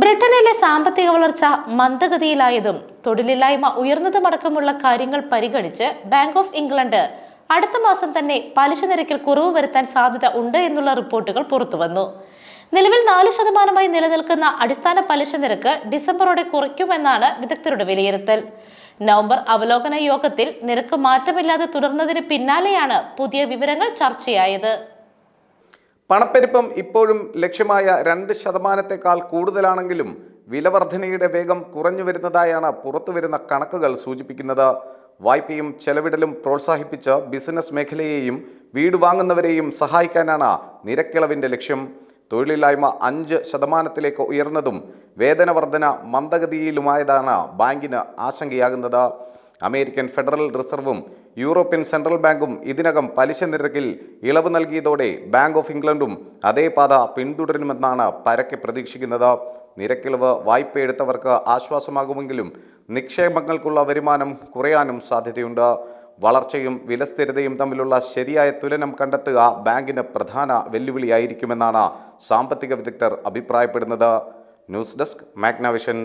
ബ്രിട്ടനിലെ സാമ്പത്തിക വളർച്ച മന്ദഗതിയിലായതും തൊഴിലില്ലായ്മ ഉയർന്നതുമടക്കമുള്ള കാര്യങ്ങൾ പരിഗണിച്ച് ബാങ്ക് ഓഫ് ഇംഗ്ലണ്ട് അടുത്ത മാസം തന്നെ പലിശ നിരക്കിൽ കുറവ് വരുത്താൻ സാധ്യത ഉണ്ട് എന്നുള്ള റിപ്പോർട്ടുകൾ പുറത്തുവന്നു. നിലവിൽ നാല് ശതമാനമായി നിലനിൽക്കുന്ന അടിസ്ഥാന പലിശ നിരക്ക് ഡിസംബറോടെ കുറയ്ക്കുമെന്നാണ് വിദഗ്ധരുടെ വിലയിരുത്തൽ. നവംബർ അവലോകന യോഗത്തിൽ നിരക്ക് മാറ്റമില്ലാതെ തുടർന്നതിന് പിന്നാലെയാണ് പുതിയ വിവരങ്ങൾ ചർച്ചയായത്. പണപ്പെരുപ്പം ഇപ്പോഴും ലക്ഷ്യമായ രണ്ട് ശതമാനത്തെക്കാൾ കൂടുതലാണെങ്കിലും വിലവർധനയുടെ വേഗം കുറഞ്ഞു വരുന്നതായാണ് പുറത്തുവരുന്ന കണക്കുകൾ സൂചിപ്പിക്കുന്നത്. വായ്പയും ചെലവിടലും പ്രോത്സാഹിപ്പിച്ച് ബിസിനസ് മേഖലയെയും വീട് വാങ്ങുന്നവരെയും സഹായിക്കാനാണ് നിരക്കിളവിന്റെ ലക്ഷ്യം. തൊഴിലില്ലായ്മ അഞ്ച് ശതമാനത്തിലേക്ക് ഉയർന്നതും വേതനവർധന മന്ദഗതിയിലുമായതാണ് ബാങ്കിന് ആശങ്കയാകുന്നത്. അമേരിക്കൻ ഫെഡറൽ റിസർവും യൂറോപ്യൻ സെൻട്രൽ ബാങ്കും ഇതിനകം പലിശ നിരക്കിൽ ഇളവ് നൽകിയതോടെ ബാങ്ക് ഓഫ് ഇംഗ്ലണ്ടും അതേ പാത പിന്തുടരുമെന്നാണ് പരക്കെ പ്രതീക്ഷിക്കുന്നത്. നിരക്കിളവ് വായ്പയെടുത്തവർക്ക് ആശ്വാസമാകുമെങ്കിലും നിക്ഷേപങ്ങൾക്കുള്ള വരുമാനം കുറയാനും സാധ്യതയുണ്ട്. വളർച്ചയും വിലസ്ഥിരതയും തമ്മിലുള്ള ശരിയായ തുലനം കണ്ടെത്തുക ബാങ്കിന് പ്രധാന വെല്ലുവിളിയായിരിക്കുമെന്നാണ് സാമ്പത്തിക വിദഗ്ധർ അഭിപ്രായപ്പെടുന്നത്. News desk Magnavision.